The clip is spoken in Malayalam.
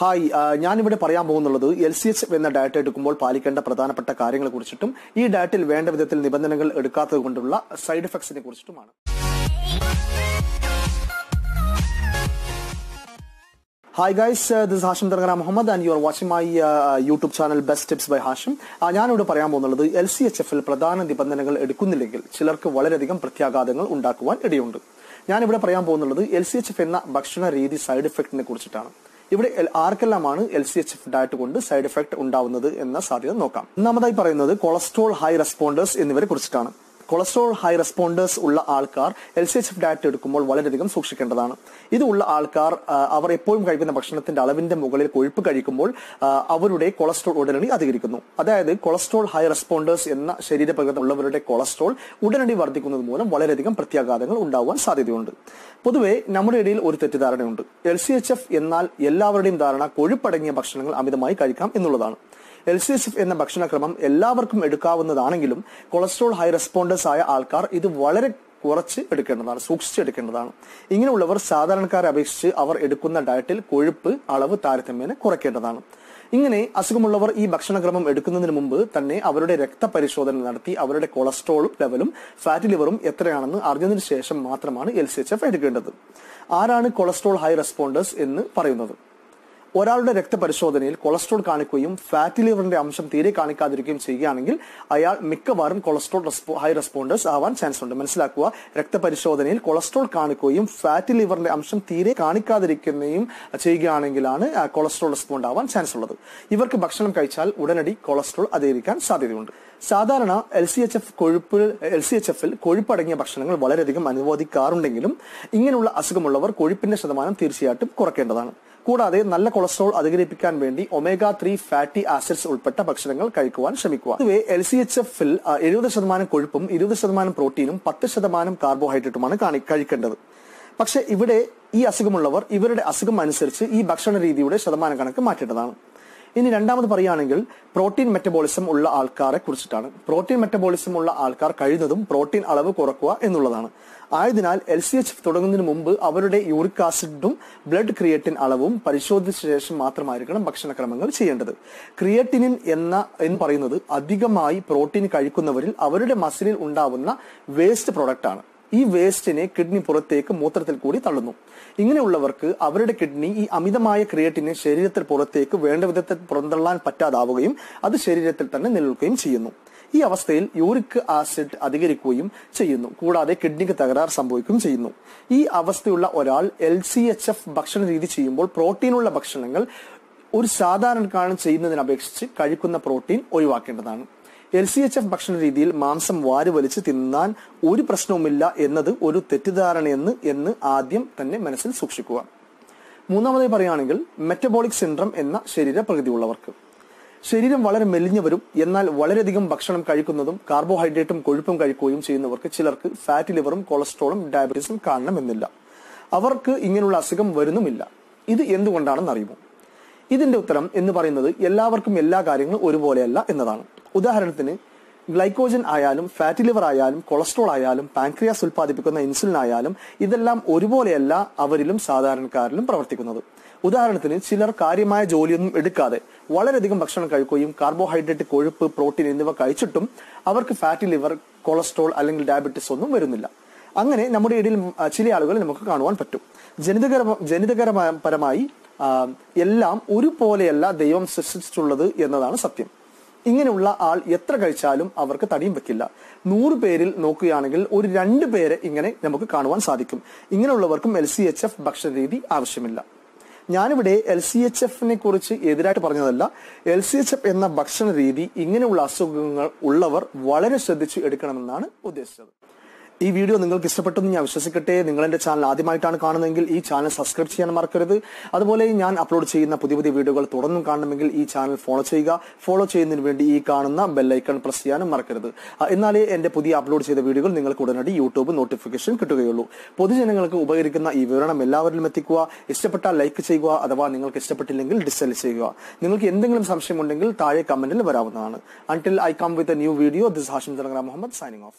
ഹായ് ഞാനിവിടെ പറയാൻ പോകുന്നുള്ളത് എൽ സി എച്ച് എന്ന ഡയറ്റ് എടുക്കുമ്പോൾ പാലിക്കേണ്ട പ്രധാനപ്പെട്ട കാര്യങ്ങളെ കുറിച്ചിട്ടും ഈ ഡയറ്റിൽ വേണ്ട വിധത്തിൽ നിബന്ധനകൾ എടുക്കാത്തത് കൊണ്ടുള്ള സൈഡ് എഫക്ട്സിനെ കുറിച്ചിട്ടുമാണ്. Hi guys this Hashim തർഗന Muhammad and you are watching my YouTube channel best tips by Hashim. ഞാനിവിടെ പറയാൻ പോകുന്നത് എൽ സി എച്ച് എഫിൽ പ്രധാന നിബന്ധനകൾ എടുക്കുന്നില്ലെങ്കിൽ ചിലർക്ക് വളരെയധികം പ്രത്യാഘാതങ്ങൾ ഉണ്ടാക്കുവാൻ ഇടയുണ്ട്. ഞാനിവിടെ പറയാൻ പോകുന്നുള്ളത് എൽ സി എച്ച് എഫ് എന്ന ഭക്ഷണ രീതി സൈഡ് എഫക്റ്റിനെ കുറിച്ചിട്ടാണ്. ഇവിടെ ആർക്കെല്ലാമാണ് L C H F diet കൊണ്ട് സൈഡ് എഫക്ട് ഉണ്ടാവുന്നത് എന്ന സാധ്യത നോക്കാം. ഒന്നാമതായി പറയുന്നത് കൊളസ്ട്രോൾ ഹൈ റെസ്പോണ്ടേഴ്സ് എന്നിവരെ കുറിച്ചിട്ടാണ്. കൊളസ്ട്രോൾ ഹൈ റെസ്പോണ്ടേഴ്സ് ഉള്ള ആൾക്കാർ L C H F diet എടുക്കുമ്പോൾ വളരെയധികം സൂക്ഷിക്കേണ്ടതാണ്. ഇതുള്ള ആൾക്കാർ അവർ എപ്പോഴും കഴിക്കുന്ന ഭക്ഷണത്തിന്റെ അളവിന്റെ മുകളിൽ കൊഴുപ്പ് കഴിക്കുമ്പോൾ അവരുടെ കൊളസ്ട്രോൾ ഉടനടി അധികരിക്കുന്നു. അതായത് കൊളസ്ട്രോൾ ഹൈ റെസ്പോണ്ടേഴ്സ് എന്ന ശരീരപ്രകൃതം ഉള്ളവരുടെ കൊളസ്ട്രോൾ ഉടനടി വർദ്ധിക്കുന്നത് മൂലം വളരെയധികം പ്രത്യാഘാതങ്ങൾ ഉണ്ടാവാൻ സാധ്യതയുണ്ട്. പൊതുവെ നമ്മുടെ ഇടയിൽ ഒരു തെറ്റിദ്ധാരണയുണ്ട്. എൽ സി എച്ച് എഫ് എന്നാൽ എല്ലാവരുടെയും ധാരണ കൊഴുപ്പടങ്ങിയ ഭക്ഷണങ്ങൾ അമിതമായി കഴിക്കാം എന്നുള്ളതാണ്. എൽ സി എസ് എഫ് എന്ന ഭക്ഷണക്രമം എല്ലാവർക്കും എടുക്കാവുന്നതാണെങ്കിലും കൊളസ്ട്രോൾ ഹൈ റെസ്പോണ്ടേഴ്സ് ആയ ആൾക്കാർ ഇത് വളരെ കുറച്ച് എടുക്കേണ്ടതാണ് സൂക്ഷിച്ച് എടുക്കേണ്ടതാണ്. ഇങ്ങനെയുള്ളവർ സാധാരണക്കാരെ അപേക്ഷിച്ച് അവർ എടുക്കുന്ന ഡയറ്റിൽ കൊഴുപ്പ് അളവ് താരതമ്യേന കുറയ്ക്കേണ്ടതാണ്. ഇങ്ങനെ അസുഖമുള്ളവർ ഈ ഭക്ഷണക്രമം എടുക്കുന്നതിന് മുമ്പ് തന്നെ അവരുടെ രക്തപരിശോധന നടത്തി അവരുടെ കൊളസ്ട്രോൾ ലെവലും ഫാറ്റ് ലിവറും എത്രയാണെന്ന് അറിഞ്ഞതിന് ശേഷം മാത്രമാണ് എൽ സി എച്ച് എഫ് എടുക്കേണ്ടത്. ആരാണ് കൊളസ്ട്രോൾ ഹൈ റെസ്പോണ്ടേഴ്സ് എന്ന് പറയുന്നത്? ഒരാളുടെ രക്തപരിശോധനയിൽ കൊളസ്ട്രോൾ കാണിക്കുകയും ഫാറ്റി ലിവറിന്റെ അംശം തീരെ കാണിക്കാതിരിക്കുകയും ചെയ്യുകയാണെങ്കിൽ അയാൾ മിക്കവാറും കൊളസ്ട്രോൾ ഹൈ റെസ്പോണ്ടേഴ്സ് ആവാൻ ചാൻസ് ഉണ്ട്. മനസ്സിലാക്കുക രക്തപരിശോധനയിൽ കൊളസ്ട്രോൾ കാണിക്കുകയും ഫാറ്റി ലിവറിന്റെ അംശം തീരെ കാണിക്കാതിരിക്കുകയും ചെയ്യുകയാണെങ്കിലാണ് കൊളസ്ട്രോൾ റെസ്പോണ്ട് ആവാൻ ചാൻസ് ഉള്ളത്. ഇവർക്ക് ഭക്ഷണം കഴിച്ചാൽ ഉടനടി കൊളസ്ട്രോൾ അധികരിക്കാൻ സാധ്യതയുണ്ട്. സാധാരണ എൽ സി എച്ച് എഫ് കൊഴുപ്പ് എൽ സി എച്ച് എഫിൽ കൊഴുപ്പടങ്ങിയ ഭക്ഷണങ്ങൾ വളരെയധികം അനുവദിക്കാറുണ്ടെങ്കിലും ഇങ്ങനെയുള്ള അസുഖമുള്ളവർ കൊഴുപ്പിന്റെ ശതമാനം തീർച്ചയായിട്ടും കുറയ്ക്കേണ്ടതാണ് കൂടാതെ നല്ല കൊളസ്ട്രോൾ അധികരിപ്പിക്കാൻ വേണ്ടി ഒമേഗ ത്രീ ഫാറ്റി ആസിഡ്സ് ഉൾപ്പെട്ട ഭക്ഷണങ്ങൾ കഴിക്കുവാൻ ശ്രമിക്കുക. പൊതുവെ എൽ സി എച്ച് എഫിൽ എഴുപത് ശതമാനം കൊഴുപ്പും ഇരുപത് ശതമാനം പ്രോട്ടീനും പത്ത് ശതമാനം കാർബോഹൈഡ്രേറ്റുമാണ് കാണി- കഴിക്കേണ്ടത് പക്ഷെ ഇവിടെ ഈ അസുഖമുള്ളവർ ഇവരുടെ അസുഖം അനുസരിച്ച് ഈ ഭക്ഷണ രീതിയുടെ ശതമാന കണക്ക് മാറ്റേണ്ടതാണ്. ഇനി രണ്ടാമത് പറയുകയാണെങ്കിൽ പ്രോട്ടീൻ മെറ്റബോളിസം ഉള്ള ആൾക്കാരെ കുറിച്ചിട്ടാണ്. പ്രോട്ടീൻ മെറ്റബോളിസം ഉള്ള ആൾക്കാർ കഴിയുന്നതും പ്രോട്ടീൻ അളവ് കുറക്കുക എന്നുള്ളതാണ്. ആയതിനാൽ എൽ സി എച്ച് തുടങ്ങുന്നതിന് മുമ്പ് അവരുടെ യൂറിക് ആസിഡും ബ്ലഡ് ക്രിയേറ്റിൻ അളവും പരിശോധിച്ച ശേഷം മാത്രമായിരിക്കണം ഭക്ഷണക്രമങ്ങൾ ചെയ്യേണ്ടത്. ക്രിയേറ്റിനിൻ എന്ന എന്ന് പറയുന്നത് അധികമായി പ്രോട്ടീൻ കഴിക്കുന്നവരിൽ അവരുടെ മസിലിൽ ഉണ്ടാവുന്ന വേസ്റ്റ് പ്രൊഡക്റ്റ് ആണ് ഈ വേസ്റ്റിനെ കിഡ്നി പുറത്തേക്ക് മൂത്രത്തിൽ കൂടി തള്ളുന്നു. ഇങ്ങനെയുള്ളവർക്ക് അവരുടെ കിഡ്നി ഈ അമിതമായ ക്രിയേറ്റിനെ ശരീരത്തിൽ പുറത്തേക്ക് വേണ്ട വിധത്തിൽ പുറന്തള്ളാൻ പറ്റാതാവുകയും അത് ശരീരത്തിൽ തന്നെ നിലനിൽക്കുകയും ചെയ്യുന്നു. ഈ അവസ്ഥയിൽ യൂറിക് ആസിഡ് അധികരിക്കുകയും ചെയ്യുന്നു. കൂടാതെ കിഡ്നിക്ക് തകരാർ സംഭവിക്കുകയും ചെയ്യുന്നു. ഈ അവസ്ഥയുള്ള ഒരാൾ എൽ സി എച്ച് എഫ് ഭക്ഷണ രീതി ചെയ്യുമ്പോൾ പ്രോട്ടീനുള്ള ഭക്ഷണങ്ങൾ ഒരു സാധാരണക്കാരൻ ചെയ്യുന്നതിനപേക്ഷിച്ച് കഴിക്കുന്ന പ്രോട്ടീൻ ഒഴിവാക്കേണ്ടതാണ്. എൽ സി എച്ച് എഫ് ഭക്ഷണ രീതിയിൽ മാംസം വാരി വലിച്ച് തിന്നാൻ ഒരു പ്രശ്നവുമില്ല എന്നത് ഒരു തെറ്റിദ്ധാരണയെന്ന് എന്ന് ആദ്യം തന്നെ മനസ്സിൽ സൂക്ഷിക്കുക. മൂന്നാമതായി പറയുകയാണെങ്കിൽ മെറ്റബോളിക് സിൻഡ്രം എന്ന ശരീര പ്രകൃതിയുള്ളവർക്ക് ശരീരം വളരെ മെലിഞ്ഞവരും എന്നാൽ വളരെയധികം ഭക്ഷണം കഴിക്കുന്നതും കാർബോഹൈഡ്രേറ്റും കൊഴുപ്പും കഴിക്കുകയും ചെയ്യുന്നവർക്ക് ചിലർക്ക് ഫാറ്റ് ലിവറും കൊളസ്ട്രോളും ഡയബറ്റീസും കാണണമെന്നില്ല. അവർക്ക് ഇങ്ങനെയുള്ള അസുഖം വരുന്നുമില്ല. ഇത് എന്തുകൊണ്ടാണെന്ന് അറിയുമോ ഇതിന്റെ ഉത്തരം എന്ന് പറയുന്നത് എല്ലാവർക്കും എല്ലാ കാര്യങ്ങളും ഒരുപോലെയല്ല എന്നതാണ്. ഉദാഹരണത്തിന് ഗ്ലൈക്കോജൻ ആയാലും ഫാറ്റി ലിവർ ആയാലും കൊളസ്ട്രോൾ ആയാലും പാൻക്രിയാസ് ഉൽപ്പാദിപ്പിക്കുന്ന ഇൻസുലിൻ ആയാലും ഇതെല്ലാം ഒരുപോലെയല്ല അവരിലും സാധാരണക്കാരിലും പ്രവർത്തിക്കുന്നത്. ഉദാഹരണത്തിന് ചിലർ കാര്യമായ ജോലിയൊന്നും എടുക്കാതെ വളരെയധികം ഭക്ഷണം കഴിക്കുകയും കാർബോഹൈഡ്രേറ്റ് കൊഴുപ്പ് പ്രോട്ടീൻ എന്നിവ കഴിച്ചിട്ടും അവർക്ക് ഫാറ്റി ലിവർ കൊളസ്ട്രോൾ അല്ലെങ്കിൽ ഡയബറ്റിസ് ഒന്നും വരുന്നില്ല. അങ്ങനെ നമ്മുടെ ഇടയിൽ ചില ആളുകളെ നമുക്ക് കാണുവാൻ പറ്റും. ജനിതകര ജനിതകരപരമായി എല്ലാം ഒരുപോലെയല്ല ദൈവം സൃഷ്ടിച്ചിട്ടുള്ളത് എന്നതാണ് സത്യം. ഇങ്ങനെയുള്ള ആൾ എത്ര കഴിച്ചാലും അവർക്ക് തടിയും വെക്കില്ല. നൂറ് പേരിൽ നോക്കുകയാണെങ്കിൽ ഒരു രണ്ട് പേരെ ഇങ്ങനെ നമുക്ക് കാണുവാൻ സാധിക്കും. ഇങ്ങനെയുള്ളവർക്കും എൽ സി എച്ച് എഫ് ഭക്ഷണ രീതി ആവശ്യമില്ല. ഞാനിവിടെ എൽ സി എച്ച് എഫിനെ കുറിച്ച് എതിരായിട്ട് പറഞ്ഞതല്ല. എൽ സി എച്ച് എഫ് എന്ന ഭക്ഷണ രീതി ഇങ്ങനെയുള്ള അസുഖങ്ങൾ ഉള്ളവർ വളരെ ശ്രദ്ധിച്ചു എടുക്കണമെന്നാണ് ഉദ്ദേശിച്ചത്. ഈ വീഡിയോ നിങ്ങൾക്ക് ഇഷ്ടപ്പെട്ടെന്ന് ഞാൻ വിശ്വസിക്കട്ടെ. നിങ്ങൾ എന്റെ ചാനൽ ആദ്യമായിട്ടാണ് കാണുന്നതെങ്കിൽ ഈ ചാനൽ സബ്സ്ക്രൈബ് ചെയ്യാൻ മറക്കരുത്. അതുപോലെ ഞാൻ അപ്ലോഡ് ചെയ്യുന്ന പുതിയ പുതിയ വീഡിയോകൾ തുടർന്നും കാണണമെങ്കിൽ ഈ ചാനൽ ഫോളോ ചെയ്യുക. ഫോളോ ചെയ്യുന്നതിന് വേണ്ടി ഈ കാണുന്ന ബെല്ലൈക്കൺ പ്രസ് ചെയ്യാനും മറക്കരുത്. എന്നാലേ എന്റെ പുതിയ അപ്ലോഡ് ചെയ്ത വീഡിയോകൾ നിങ്ങൾക്ക് ഉടനടി യൂട്യൂബ് നോട്ടിഫിക്കേഷൻ കിട്ടുകയുള്ളൂ. പൊതുജനങ്ങൾക്ക് ഉപകരിക്കുന്ന ഈ വിവരണം എല്ലാവരിലും എത്തിക്കുക. ഇഷ്ടപ്പെട്ടാൽ ലൈക്ക് ചെയ്യുക അഥവാ നിങ്ങൾക്ക് ഇഷ്ടപ്പെട്ടില്ലെങ്കിൽ ഡിസ്ലൈക്ക് ചെയ്യുക. നിങ്ങൾക്ക് എന്തെങ്കിലും സംശയമുണ്ടെങ്കിൽ താഴെ കമന്റിൽ വരാവുന്നതാണ്. Until I come with new video this Hashim Muhammad signing off